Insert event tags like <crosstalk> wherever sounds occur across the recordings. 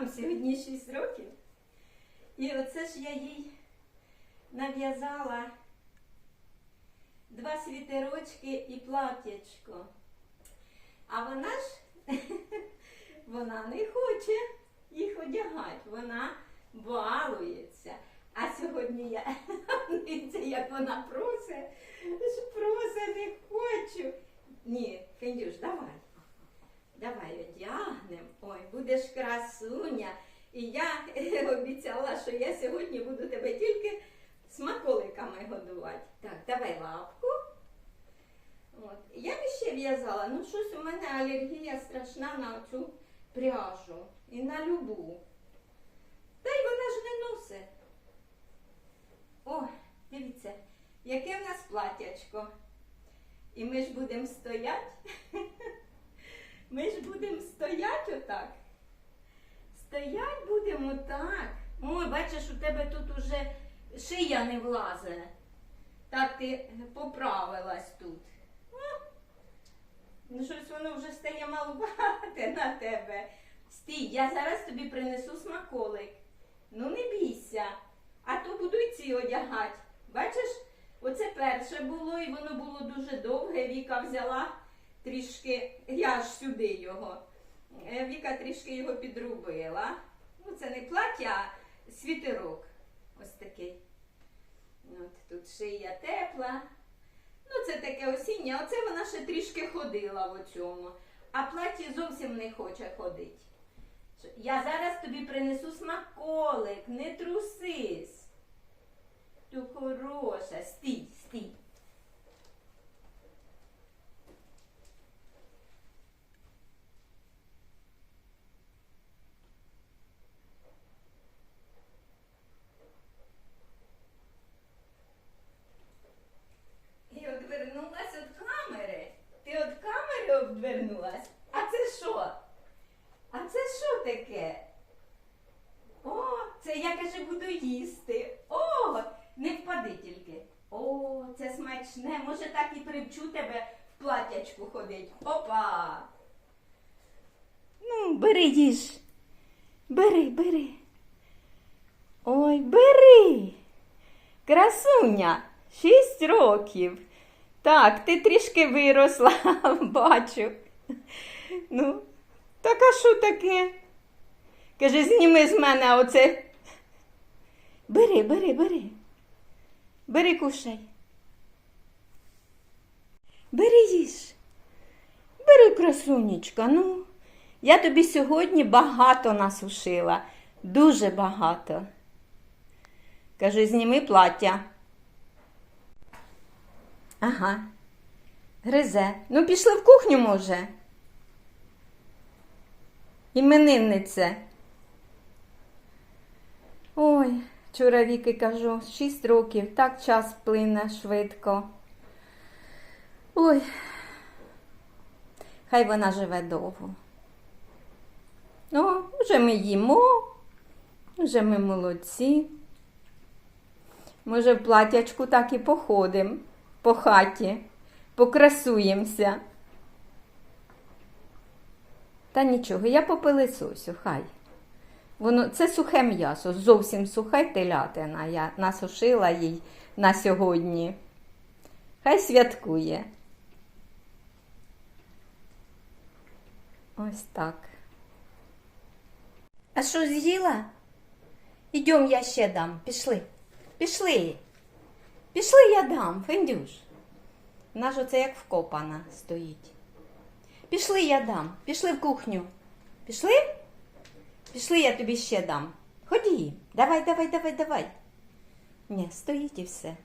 Нам сьогодні 6 років. І оце ж я їй нав'язала два світерочки і платячко. А вона ж <laughs> вона не хоче їх одягати. Вона балується. А сьогодні я <laughs> як вона просить, просить, не хочу. Ні, Фендюш, давай. Давай одягнемо. Ой, будеш красуня. І я <laughs> обіцяла, що я сьогодні буду тебе тільки смаколиками годувати. Так, давай лапку. От. Я б ще в'язала, ну щось у мене алергія страшна на цю пряжу і на любу. Та й вона ж не носить. О, дивіться, яке в нас платячко. І ми ж будемо стояти. <laughs> Ми ж будемо стояти отак. Стоять будемо так. Ой, бачиш, у тебе тут уже шия не влазить. Так ти поправилась тут. Ну, щось воно вже стає малувати на тебе. Стій, я зараз тобі принесу смаколик. Ну не бійся. А то буду й ці одягати. Бачиш, оце перше було, і воно було дуже довге. Віка взяла трішки, я ж сюди його. Е, Віка трішки його підробила. Ну, це не плаття, а світерок. Ось такий. От тут шия тепла. Ну, це таке осіннє, оце вона ще трішки ходила в цьому. А платі зовсім не хоче ходити. Я зараз тобі принесу смаколик, не трусись. Ти хороша, стій, стій. І одвернулась від камери. Ти від камери обвернулась? А це що? А це що таке? О, це я каже, буду їсти. О, не впади тільки. О, це смачне. Може так і привчу тебе в платячку ходить. Опа. Ну, бери їж. Бери, бери. Ой, бери. Красуня, шість років. Так, ти трішки виросла, <laughs> бачу. Ну, так а що таке? Каже, зніми з мене оце. Бери, бери, бери. Бери кушай. Бери їж. Бери, красунечка, ну. Я тобі сьогодні багато насушила. Дуже багато. Каже, зніми плаття. Ага. Гризе. Ну, пішли в кухню, може. Імениннице. Ой, вчора Віки кажу, шість років, так час плине швидко. Ой, хай вона живе довго. О, вже ми їмо, вже ми молодці. Може, в платячку так і походимо по хаті, покрасуємося. Та нічого, я попилисосю, хай. Воно, це сухе м'ясо, зовсім сухе телятина. Я насушила їй на сьогодні. Хай святкує. Ось так. А що з'їла? Ідем, я ще дам. Пішли. Пішли. Пішли, я дам, Фендюш. Вона ж оце як вкопана стоїть. Пішли, я дам. Пішли в кухню. Пішли? Пішли, я тобі ще дам. Ході. Давай, давай, давай, давай. Ні, стоїть і все.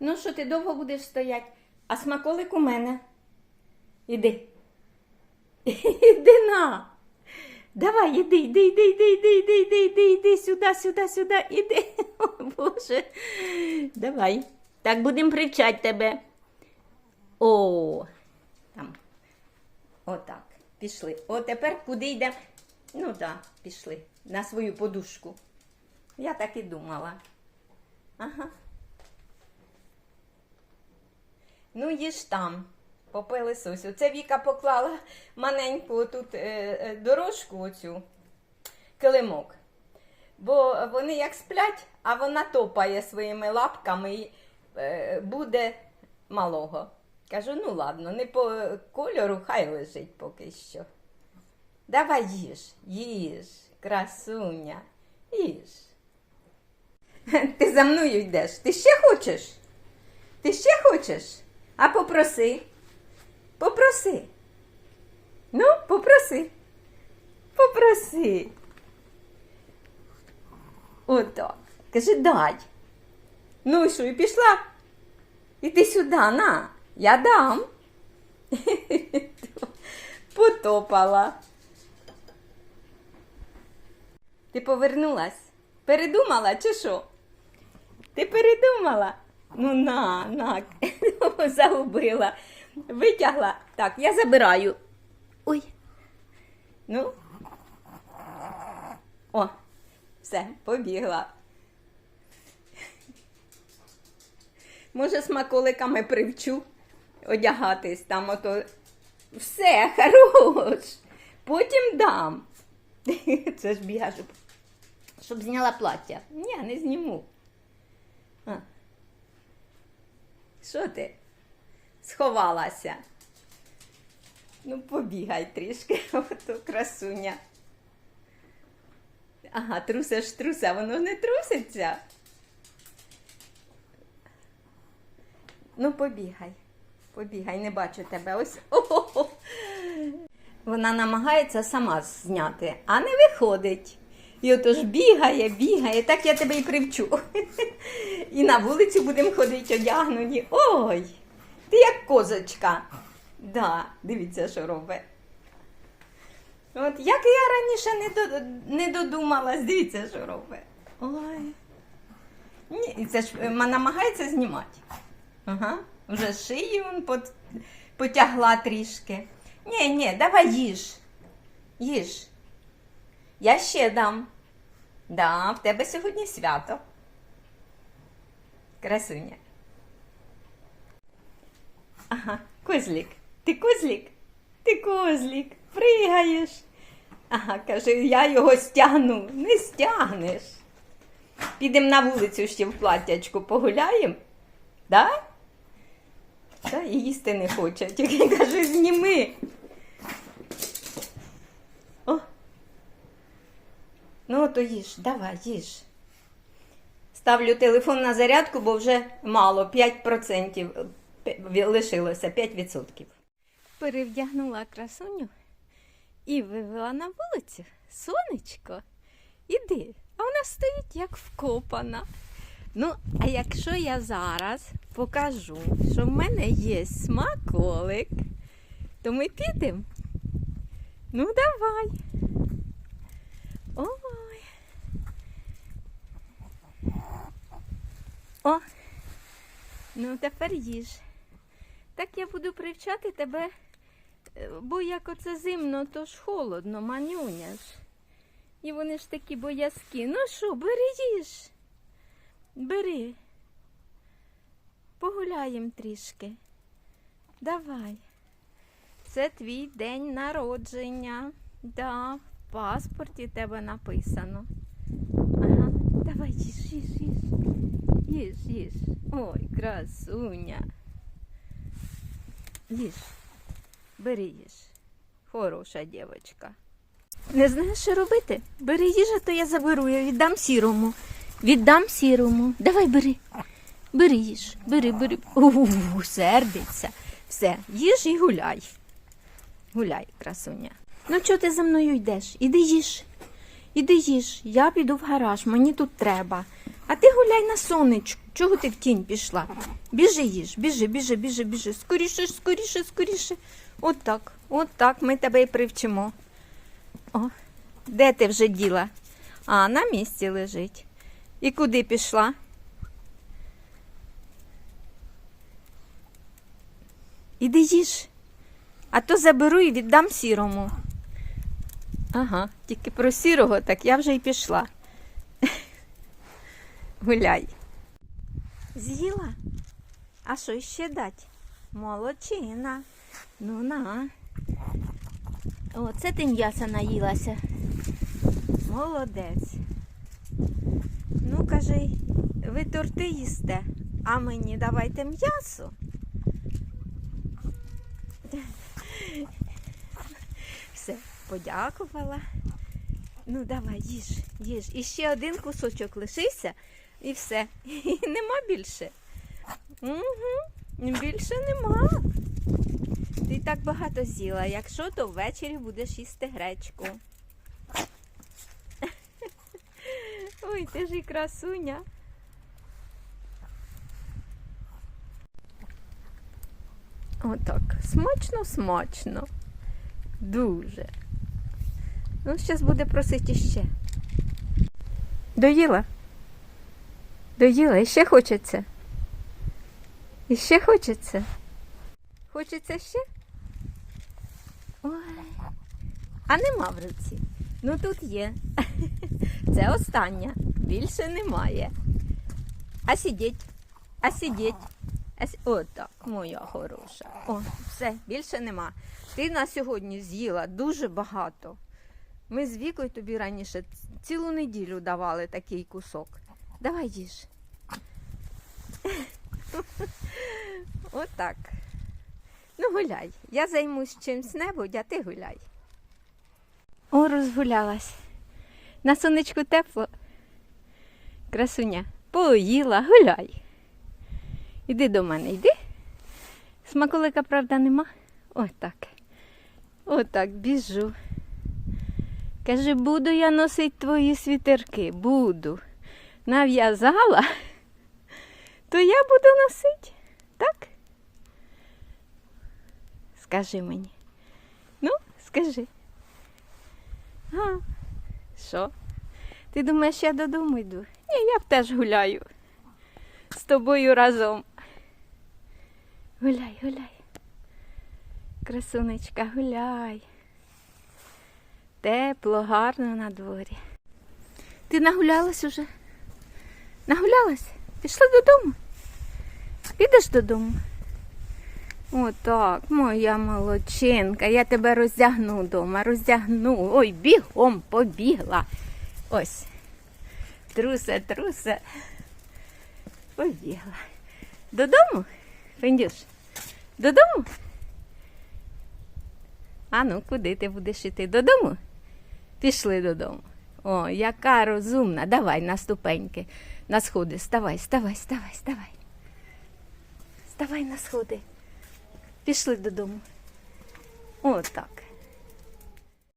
Ну що, ти довго будеш стояти? А смаколик у мене. Іди. Іди на. Давай, іди, іди, іди, іди, іди, іди, іди, іди, іди, сюди, сюди, сюди, іди. <laughs> О, Боже. Давай. Так будемо привчати тебе. О, там. Отак. Пішли. О, тепер куди йдемо? Ну так, пішли. На свою подушку. Я так і думала. Ага. Ну, їж там. Попили сосю. Це Віка поклала маленьку тут е, е, дорожку оцю. килимок. Бо вони як сплять, а вона топає своїми лапками і е, буде малого. Кажу, ну ладно, не по кольору, хай лежить поки що. Давай їж, їж, красуня, їж. Ти за мною йдеш. Ти ще хочеш? Ти ще хочеш? А попроси. Попроси. Ну, попроси. Попроси. Отак. Кажи, дай. Ну і що, і пішла? Іди сюди, на. Я дам. <laughs> Потопала. Ти повернулась? Передумала чи що? Ти передумала? Ну на, на, <laughs> загубила. Витягла. Так, я забираю. Ой. Ну. О, все, побігла. Може, смаколиками привчу одягатись там ото. Все, хорош. Потім дам. <laughs> Це ж біга, щоб, щоб зняла плаття. Ні, не зніму. А. Що ти? Сховалася. Ну, побігай трішки, <laughs> ото красуня. Ага, трусиш, труса, воно ж не труситься. Ну, побігай. Побігай, не бачу тебе. Ось. О-хо-хо. <laughs> Вона намагається сама зняти, а не виходить. І отож бігає, бігає, так я тебе і привчу. <laughs> І на вулицю будемо ходити одягнені. Ой, ти як козочка. Да, дивіться, що робить. От як я раніше не, до, не додумалась, дивіться, що робить. Ой. Ні, це ж е, намагається знімати. Ага, вже шию он пот, потягла трішки. Ні, ні, давай їж. Їж. Я ще дам. Да, в тебе сьогодні свято. Красуня. Ага, козлік. Ти козлік? Ти козлік, пригаєш. Ага, каже, я його стягну. Не стягнеш. Підемо на вулицю ще в платтячку погуляємо. Да? Та і їсти не хоче. Тільки каже, зніми. О. Ну, то їж, давай, їж. Ставлю телефон на зарядку, бо вже мало, 5% пе- лишилося, 5%. Перевдягнула красуню і вивела на вулицю. Сонечко, іди. А вона стоїть як вкопана. Ну, а якщо я зараз покажу, що в мене є смаколик, то ми підемо. Ну, давай. Ой. О, ну тепер їж. Так я буду привчати тебе, е, бо як оце зимно, то ж холодно, манюня ж. І вони ж такі боязкі. Ну що, бери їж. Бери. Погуляємо трішки. Давай. Це твій день народження. Да, в паспорті тебе написано. Ага, давай їж, їж, їж. Їж, їж. Ой, красуня. Їж. Бери їж. Хороша дівчинка. Не знаєш, що робити? Бери їжа, то я заберу, я віддам сірому. Віддам сірому. Давай бери. Бери їж, бери, бери. У, сердиться. Все, їж і гуляй. Гуляй, красуня. Ну, чого ти за мною йдеш? Іди їж. Іди їж. Я піду в гараж, мені тут треба. А ти гуляй на сонечку. Чого ти в тінь пішла? Біжи їж, біжи, біжи, біжи, біжи. Скоріше, скоріше, скоріше. От так, от так ми тебе і привчимо. О, де ти вже діла? А, на місці лежить. І куди пішла? Іди їж. А то заберу і віддам сірому. Ага, тільки про сірого, так я вже й пішла. Гуляй. З'їла? А що ще дать? Молодчина. Ну на. О, це ти м'яса наїлася. Молодець. Ну, кажи, ви торти їсте, а мені давайте м'ясо. Все, подякувала. Ну, давай, їж, їж. І ще один кусочок лишився, і все. <laughs> І нема більше. Угу. Більше нема. Ти так багато з'їла. Якщо, то ввечері будеш їсти гречку. <laughs> Ой, ти ж і красуня. Отак. Смачно, смачно. Дуже. Ну, зараз буде просити ще. Доїла? Доїла, і ще хочеться. І ще хочеться. Хочеться ще? Ой. А нема в руці. Ну тут є. <laughs> Це остання. Більше немає. А сидіть. А сидіть. А так, моя хороша. О, все, більше нема. Ти на сьогодні з'їла дуже багато. Ми з Вікою тобі раніше цілу неділю давали такий кусок. Давай їж. Отак. Ну, гуляй. Я займусь чимсь небудь, а ти гуляй. О, розгулялась. На сонечку тепло. Красуня, поїла, гуляй. Іди до мене, йди. Смаколика, правда, нема. Отак. Отак біжу. Каже, буду я носити твої світерки, буду. Нав'язала, то я буду носити. Так? Скажи мені. Ну, скажи. А, що? Ти думаєш, я додому йду? Ні, я теж гуляю. З тобою разом. Гуляй, гуляй. Красунечка, гуляй. Тепло, гарно на дворі. Ти нагулялась уже? Нагулялась? Пішла додому? Підеш додому? Отак, моя молодчинка, я тебе роздягну вдома, роздягну. Ой, бігом побігла. Ось. Трусе, трусе. Побігла. Додому? Фендюш? Додому? А ну, куди ти будеш іти? Додому? Пішли додому. О, яка розумна. Давай на ступеньки, на сходи. Ставай, ставай, ставай, ставай. Ставай на сходи. Пішли додому. Отак.